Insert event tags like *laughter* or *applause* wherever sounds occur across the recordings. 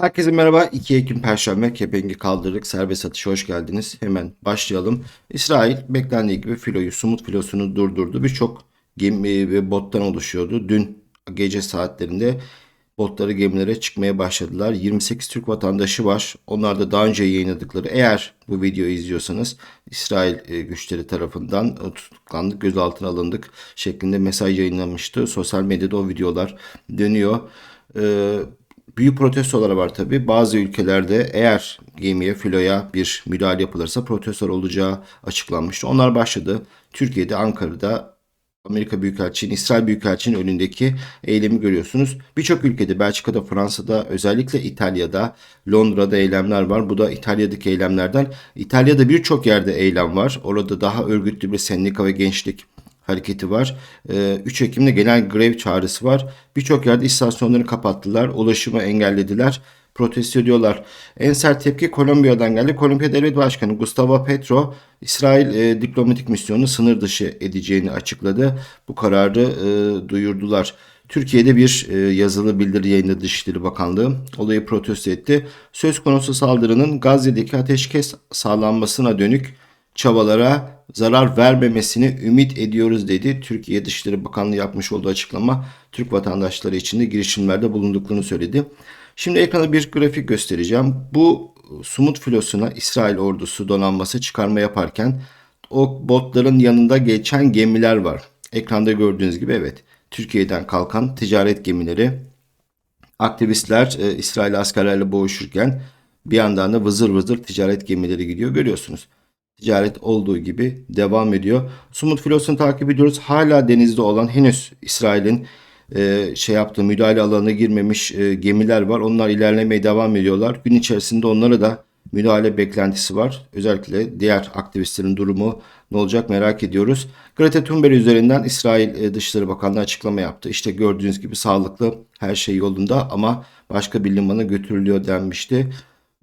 Herkese merhaba. 2 Ekim Perşembe kepengi kaldırdık. Serbest atışa hoş geldiniz. Hemen başlayalım. İsrail beklendiği gibi filoyu, Sumut filosunu durdurdu. Birçok gemi ve bottan oluşuyordu. Dün gece saatlerinde botları gemilere çıkmaya başladılar. 28 Türk vatandaşı var. Onlar da daha önce yayınladıkları eğer bu videoyu izliyorsanız İsrail e, güçleri tarafından e, tutuklandık, gözaltına alındık şeklinde mesaj yayınlanmıştı. Sosyal medyada o videolar dönüyor. Büyük protestolar var tabi. Bazı ülkelerde eğer gemiye, filoya bir müdahale yapılırsa protestolar olacağı açıklanmıştı. Onlar başladı. Türkiye'de, Ankara'da Amerika Büyükelçiliği, İsrail Büyükelçiliği'nin önündeki eylemi görüyorsunuz. Birçok ülkede, Belçika'da, Fransa'da, özellikle İtalya'da, Londra'da eylemler var. Bu da İtalya'daki eylemlerden. İtalya'da birçok yerde eylem var. Orada daha örgütlü bir sendika ve gençlik hareketi var. Ee, 3 Ekim'de genel grev çağrısı var. Birçok yerde istasyonları kapattılar. Ulaşımı engellediler. Protesto ediyorlar. En sert tepki Kolombiya'dan geldi. Kolombiya Devlet Başkanı Gustavo Petro İsrail e, diplomatik misyonunu sınır dışı edeceğini açıkladı. Bu kararı e, duyurdular. Türkiye'de bir e, yazılı bildiri yayınladı Dışişleri Bakanlığı. Olayı protesto etti. Söz konusu saldırının Gazze'deki ateşkes sağlanmasına dönük çabalara zarar vermemesini ümit ediyoruz dedi. Türkiye Dışişleri Bakanlığı yapmış olduğu açıklama Türk vatandaşları için de girişimlerde bulunduklarını söyledi. Şimdi ekrana bir grafik göstereceğim. Bu Sumut filosuna İsrail ordusu donanması çıkarma yaparken o botların yanında geçen gemiler var. Ekranda gördüğünüz gibi evet Türkiye'den kalkan ticaret gemileri aktivistler e, İsrail askerlerle boğuşurken bir yandan da vızır vızır ticaret gemileri gidiyor görüyorsunuz ticaret olduğu gibi devam ediyor. Sumut filosunu takip ediyoruz. Hala denizde olan henüz İsrail'in e, şey yaptığı müdahale alanına girmemiş e, gemiler var. Onlar ilerlemeye devam ediyorlar. Gün içerisinde onlara da müdahale beklentisi var. Özellikle diğer aktivistlerin durumu ne olacak merak ediyoruz. Greta Thunberg üzerinden İsrail e, Dışişleri Bakanlığı açıklama yaptı. İşte gördüğünüz gibi sağlıklı her şey yolunda ama başka bir limana götürülüyor denmişti.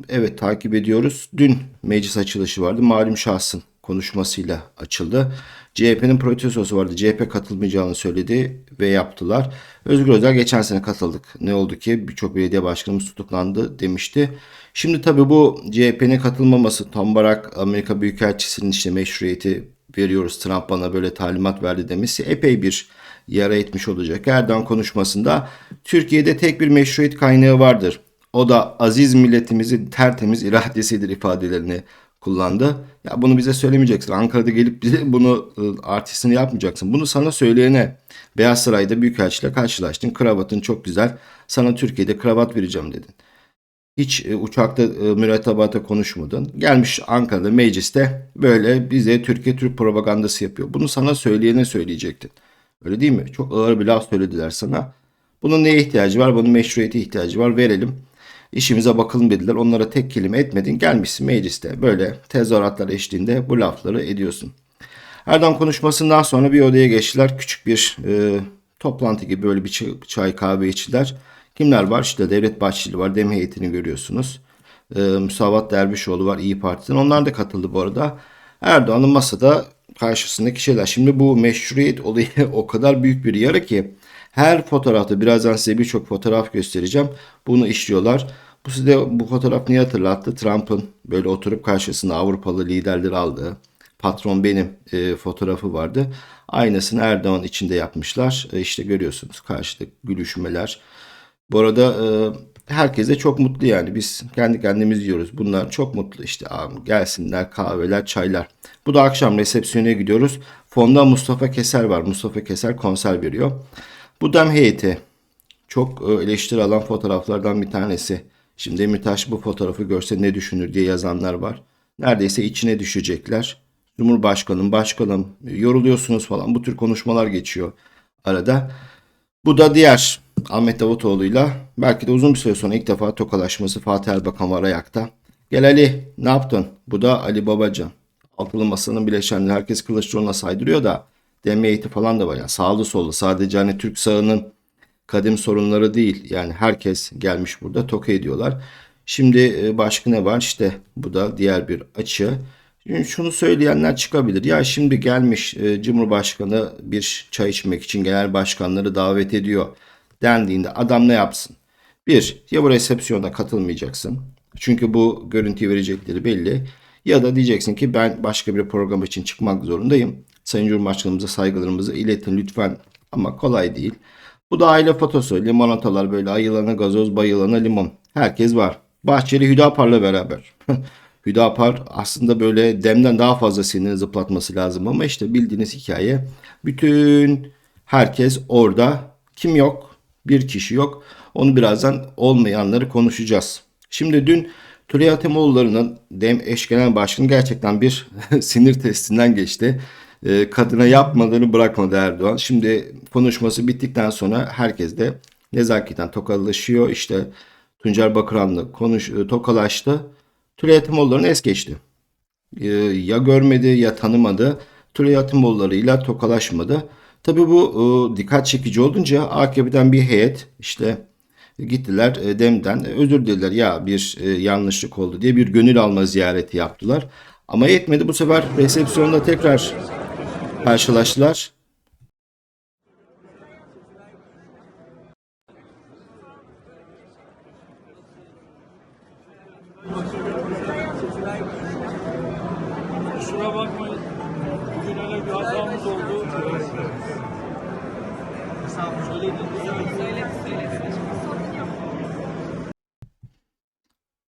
Evet takip ediyoruz. Dün meclis açılışı vardı. Malum şahsın konuşmasıyla açıldı. CHP'nin protestosu vardı. CHP katılmayacağını söyledi ve yaptılar. Özgür Özel geçen sene katıldık. Ne oldu ki birçok belediye başkanımız tutuklandı demişti. Şimdi tabii bu CHP'nin katılmaması tam olarak Amerika Büyükelçisi'nin işte meşruiyeti veriyoruz. Trump bana böyle talimat verdi demesi epey bir yara etmiş olacak. Erdoğan konuşmasında Türkiye'de tek bir meşruiyet kaynağı vardır. O da aziz milletimizin tertemiz iradesidir ifadelerini kullandı. Ya bunu bize söylemeyeceksin. Ankara'da gelip bize bunu ıı, artistini yapmayacaksın. Bunu sana söyleyene Beyaz Saray'da Büyükelçiyle karşılaştın. Kravatın çok güzel. Sana Türkiye'de kravat vereceğim dedin. Hiç e, uçakta e, mürettebatta konuşmadın. Gelmiş Ankara'da mecliste böyle bize Türkiye Türk propagandası yapıyor. Bunu sana söyleyene söyleyecektin. Öyle değil mi? Çok ağır bir laf söylediler sana. Bunun neye ihtiyacı var? Bunun meşruiyete ihtiyacı var. Verelim. İşimize bakalım dediler. Onlara tek kelime etmedin. Gelmişsin mecliste böyle tezahüratlar eşliğinde bu lafları ediyorsun. Erdoğan konuşmasından sonra bir odaya geçtiler. Küçük bir e, toplantı gibi böyle bir çay, kahve içtiler. Kimler var? İşte Devlet Bahçeli var. Dem heyetini görüyorsunuz. E, Musavat Dervişoğlu var İyi Parti'den. Onlar da katıldı bu arada. Erdoğan'ın masada karşısındaki şeyler. Şimdi bu meşruiyet olayı *laughs* o kadar büyük bir yara ki her fotoğrafta birazdan size birçok fotoğraf göstereceğim. Bunu işliyorlar. Bu size bu fotoğraf niye hatırlattı? Trump'ın böyle oturup karşısında Avrupalı liderleri aldığı patron benim e, fotoğrafı vardı. Aynısını Erdoğan içinde yapmışlar. E, işte görüyorsunuz karşıda gülüşmeler. Bu arada e, herkes de çok mutlu yani. Biz kendi kendimiz yiyoruz. Bunlar çok mutlu işte abi gelsinler kahveler çaylar. Bu da akşam resepsiyona gidiyoruz. Fonda Mustafa Keser var. Mustafa Keser konser veriyor. Bu dem heyeti çok e, eleştiri alan fotoğraflardan bir tanesi. Şimdi Demirtaş bu fotoğrafı görse ne düşünür diye yazanlar var. Neredeyse içine düşecekler. Cumhurbaşkanım, başkanım yoruluyorsunuz falan bu tür konuşmalar geçiyor arada. Bu da diğer Ahmet Davutoğlu'yla belki de uzun bir süre sonra ilk defa tokalaşması Fatih Erbakan var ayakta. Gel Ali ne yaptın? Bu da Ali Babacan. Altılı Masa'nın bileşenleri herkes Kılıçdaroğlu'na saydırıyor da eğiti falan da var. Yani sağlı sollu sadece hani Türk sağının kadim sorunları değil. Yani herkes gelmiş burada toka ediyorlar. Şimdi e, başka ne var? İşte bu da diğer bir açı. Şunu söyleyenler çıkabilir. Ya şimdi gelmiş e, Cumhurbaşkanı bir çay içmek için genel başkanları davet ediyor dendiğinde adam ne yapsın? Bir, ya bu resepsiyona katılmayacaksın. Çünkü bu görüntüyü verecekleri belli. Ya da diyeceksin ki ben başka bir program için çıkmak zorundayım. Sayın Cumhurbaşkanımıza saygılarımızı iletin lütfen ama kolay değil. Bu da aile fotosu. Limonatalar böyle ayılana gazoz bayılana limon. Herkes var. Bahçeli Hüdapar'la beraber. *laughs* Hüdapar aslında böyle demden daha fazla sinirini zıplatması lazım ama işte bildiğiniz hikaye. Bütün herkes orada. Kim yok? Bir kişi yok. Onu birazdan olmayanları konuşacağız. Şimdi dün Tülay Atemoğulları'nın DEM eş genel başkanı gerçekten bir *laughs* sinir testinden geçti. Ee, kadına yapmadığını bırakmadı Erdoğan. Şimdi konuşması bittikten sonra herkes de nezaketen tokalaşıyor. İşte Tuncer Bakıran'la konuş, e, tokalaştı. Tülay Atemoğulları'nı es geçti. Ee, ya görmedi ya tanımadı. Tülay Atemoğulları'yla tokalaşmadı. Tabii bu e, dikkat çekici olunca AKP'den bir heyet işte gittiler e, Dem'den e, özür dilediler ya bir e, yanlışlık oldu diye bir gönül alma ziyareti yaptılar. Ama yetmedi bu sefer resepsiyonda tekrar karşılaştılar. Kusura bakmayın. Bugün öyle bir hatamız oldu.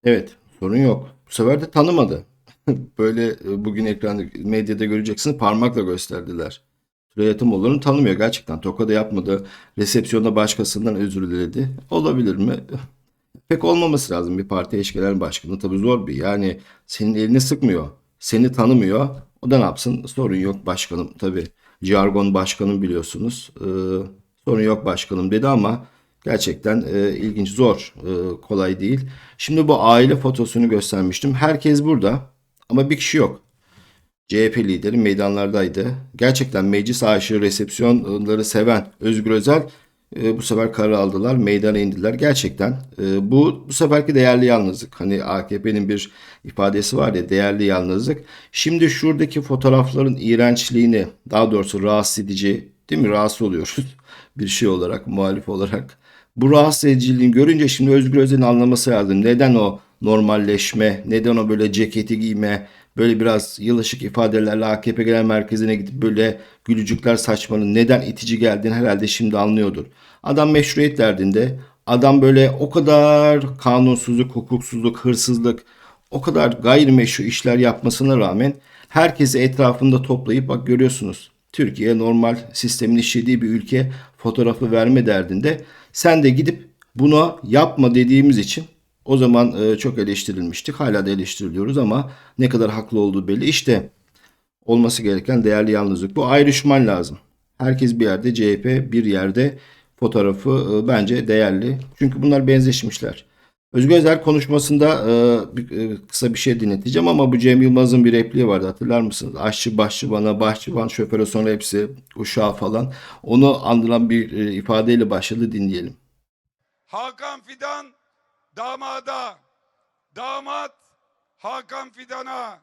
Evet sorun yok. Bu sefer de tanımadı. *laughs* Böyle e, bugün ekranda medyada göreceksiniz parmakla gösterdiler. Tülay Atamoğlu'nu tanımıyor gerçekten. Tokada yapmadı. Resepsiyonda başkasından özür diledi. Olabilir mi? Pek olmaması lazım bir parti eş genel başkanı. Tabii zor bir. Yani senin elini sıkmıyor. Seni tanımıyor. O da ne yapsın? Sorun yok başkanım. Tabii jargon başkanım biliyorsunuz. Ee, sorun yok başkanım dedi ama gerçekten e, ilginç, zor, e, kolay değil. Şimdi bu aile fotosunu göstermiştim. Herkes burada ama bir kişi yok. CHP lideri meydanlardaydı. Gerçekten meclis aşırı resepsiyonları seven Özgür Özel e, bu sefer karar aldılar, meydana indiler. Gerçekten e, bu bu seferki değerli yalnızlık. Hani AKP'nin bir ifadesi var ya değerli yalnızlık. Şimdi şuradaki fotoğrafların iğrençliğini, daha doğrusu rahatsız edici, değil mi? Rahatsız oluyoruz *laughs* bir şey olarak, muhalif olarak. Bu rahatsız ediciliğini görünce şimdi Özgür Özel'in anlaması lazım. Neden o normalleşme, neden o böyle ceketi giyme, böyle biraz yılışık ifadelerle AKP Genel Merkezi'ne gidip böyle gülücükler saçmanın neden itici geldiğini herhalde şimdi anlıyordur. Adam meşruiyet derdinde, adam böyle o kadar kanunsuzluk, hukuksuzluk, hırsızlık, o kadar gayrimeşru işler yapmasına rağmen herkesi etrafında toplayıp bak görüyorsunuz. Türkiye normal sistemin işlediği bir ülke fotoğrafı verme derdinde. Sen de gidip bunu yapma dediğimiz için o zaman e, çok eleştirilmiştik. Hala da eleştiriliyoruz ama ne kadar haklı olduğu belli. İşte olması gereken değerli yalnızlık. Bu ayrışman lazım. Herkes bir yerde CHP bir yerde fotoğrafı e, bence değerli. Çünkü bunlar benzeşmişler. Özgür Özel konuşmasında e, e, kısa bir şey dinleteceğim ama bu Cem Yılmaz'ın bir repliği vardı hatırlar mısınız? Aşçı, başçı bana, bahçıvan, şoföre sonra hepsi uşağı falan. Onu andıran bir e, ifadeyle başladı dinleyelim. Hakan Fidan damada, damat Hakan Fidan'a,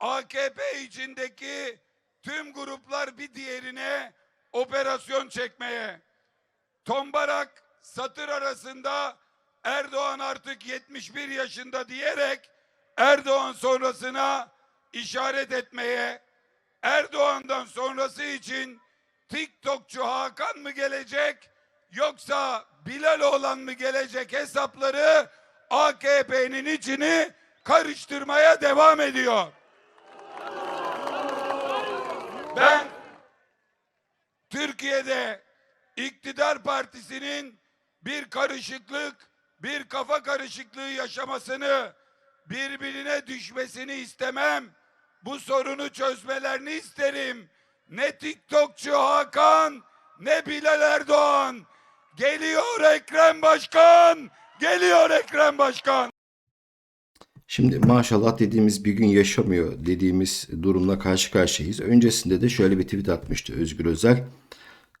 AKP içindeki tüm gruplar bir diğerine operasyon çekmeye. Tombarak satır arasında Erdoğan artık 71 yaşında diyerek Erdoğan sonrasına işaret etmeye, Erdoğan'dan sonrası için TikTokçu Hakan mı gelecek yoksa Bilal olan mı gelecek hesapları AKP'nin içini karıştırmaya devam ediyor. Ben Türkiye'de iktidar partisinin bir karışıklık, bir kafa karışıklığı yaşamasını, birbirine düşmesini istemem. Bu sorunu çözmelerini isterim. Ne TikTokçu Hakan, ne Bilal Erdoğan. Geliyor Ekrem Başkan, geliyor Ekrem Başkan. Şimdi maşallah dediğimiz bir gün yaşamıyor dediğimiz durumla karşı karşıyayız. Öncesinde de şöyle bir tweet atmıştı Özgür Özel.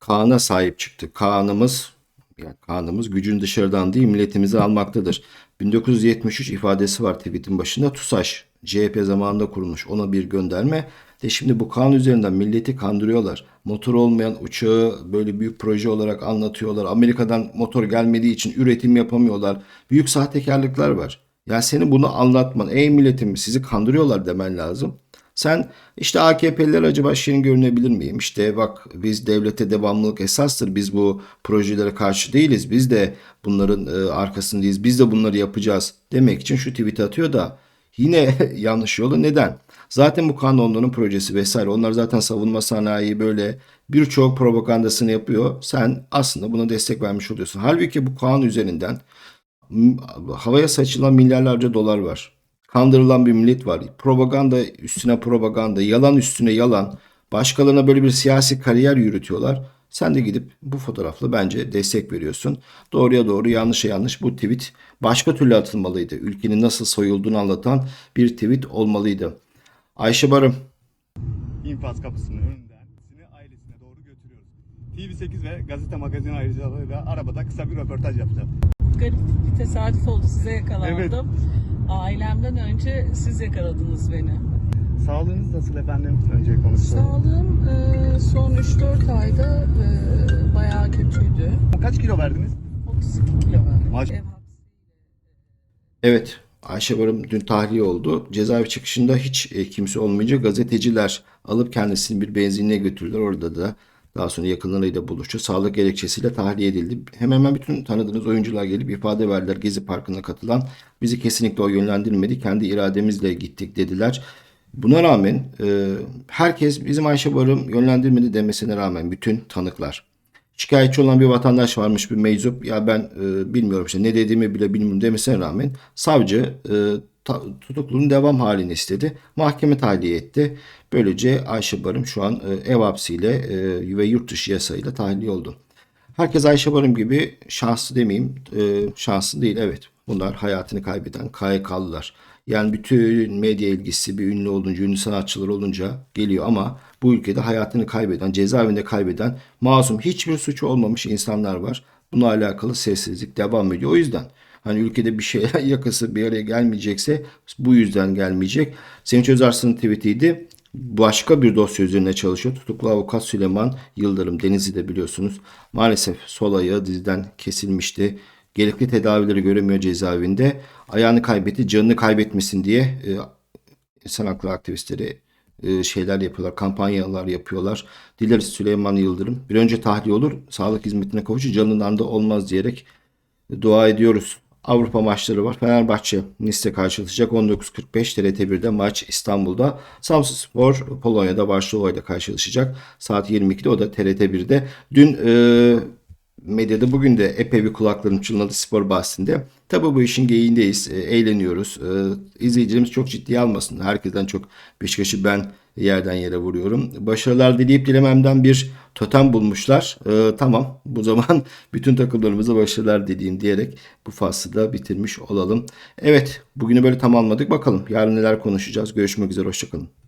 Kaan'a sahip çıktı. Kaan'ımız yani Kaan'ımız gücün dışarıdan değil milletimizi almaktadır. 1973 ifadesi var tweetin başında. TUSAŞ CHP zamanında kurulmuş ona bir gönderme. De şimdi bu Kaan üzerinden milleti kandırıyorlar. Motor olmayan uçağı böyle büyük proje olarak anlatıyorlar. Amerika'dan motor gelmediği için üretim yapamıyorlar. Büyük sahtekarlıklar var. Ya senin bunu anlatman, ey milletim sizi kandırıyorlar demen lazım. Sen işte AKP'liler acaba şirin görünebilir miyim? İşte bak biz devlete devamlılık esastır. Biz bu projelere karşı değiliz. Biz de bunların e, arkasındayız. Biz de bunları yapacağız demek için şu tweet atıyor da yine *laughs* yanlış yolu neden? Zaten bu kanunların projesi vesaire onlar zaten savunma sanayi böyle birçok propagandasını yapıyor. Sen aslında buna destek vermiş oluyorsun. Halbuki bu kanun üzerinden havaya saçılan milyarlarca dolar var. Kandırılan bir millet var. Propaganda üstüne propaganda, yalan üstüne yalan. Başkalarına böyle bir siyasi kariyer yürütüyorlar. Sen de gidip bu fotoğrafla bence destek veriyorsun. Doğruya doğru, yanlışa yanlış bu tweet başka türlü atılmalıydı. Ülkenin nasıl soyulduğunu anlatan bir tweet olmalıydı. Ayşe Barım, infaz kapısının önünden sizi ailesine doğru götürüyoruz. TV8 ve gazete magazin ayrıcalığıyla arabada kısa bir röportaj yapacağım. garip bir tesadüf oldu size yakalandım. Evet. Ailemden önce siz yakaladınız beni. Sağlığınız nasıl efendim? Önce konuşalım. Sağlığım e, son 3-4 ayda e, bayağı kötüydü. Kaç kilo verdiniz? 32 kilo verdim. Maş- Ev hapsi. Evet, Ayşe Barım dün tahliye oldu. Cezaevi çıkışında hiç e, kimse olmayınca gazeteciler alıp kendisini bir benzinliğe götürdüler. Orada da daha sonra yakınlarıyla buluştu. Sağlık gerekçesiyle tahliye edildi. Hemen hemen bütün tanıdığınız oyuncular gelip ifade verdiler. Gezi Parkı'na katılan bizi kesinlikle o yönlendirmedi. Kendi irademizle gittik dediler. Buna rağmen e, herkes bizim Ayşe Barım yönlendirmedi demesine rağmen bütün tanıklar şikayetçi olan bir vatandaş varmış bir meczup ya ben e, bilmiyorum işte ne dediğimi bile bilmiyorum demesine rağmen savcı e, tutukluluğun devam halini istedi. Mahkeme tahliye etti. Böylece Ayşe Barım şu an e, ev hapsiyle e, ve yurt dışı yasayla tahliye oldu. Herkes Ayşe Barım gibi şanslı demeyeyim. E, şanslı değil evet. Bunlar hayatını kaybeden KYK'lılar. Yani bütün medya ilgisi bir ünlü olunca, ünlü sanatçılar olunca geliyor ama bu ülkede hayatını kaybeden, cezaevinde kaybeden, masum hiçbir suçu olmamış insanlar var. Bununla alakalı sessizlik devam ediyor. O yüzden hani ülkede bir şeyler *laughs* yakası bir araya gelmeyecekse bu yüzden gelmeyecek. Sevinç Özarslan'ın tweetiydi başka bir dosya üzerine çalışıyor. Tutuklu avukat Süleyman Yıldırım Denizli'de biliyorsunuz. Maalesef sol ayağı diziden kesilmişti. Gerekli tedavileri göremiyor cezaevinde. Ayağını kaybetti, canını kaybetmesin diye e, insan hakları aktivistleri e, şeyler yapıyorlar, kampanyalar yapıyorlar. Dileriz Süleyman Yıldırım bir önce tahliye olur, sağlık hizmetine kavuşur, canından da olmaz diyerek dua ediyoruz. Avrupa maçları var. Fenerbahçe Nice karşılaşacak. 19.45 TRT1'de maç İstanbul'da. Samsunspor Polonya'da Varşova ile karşılaşacak. Saat 22'de o da TRT1'de. Dün e, medyada bugün de epey bir kulaklarım çınladı spor bahsinde. Tabii bu işin geyiğindeyiz. E, eğleniyoruz. E, izleyicilerimiz çok ciddiye almasın. Herkesten çok Beşiktaş'ı ben yerden yere vuruyorum. Başarılar dileyip dilememden bir totem bulmuşlar. E, tamam bu zaman *laughs* bütün takımlarımıza başarılar dileyim diyerek bu faslı da bitirmiş olalım. Evet bugünü böyle tamamladık. Bakalım yarın neler konuşacağız. Görüşmek üzere. Hoşçakalın.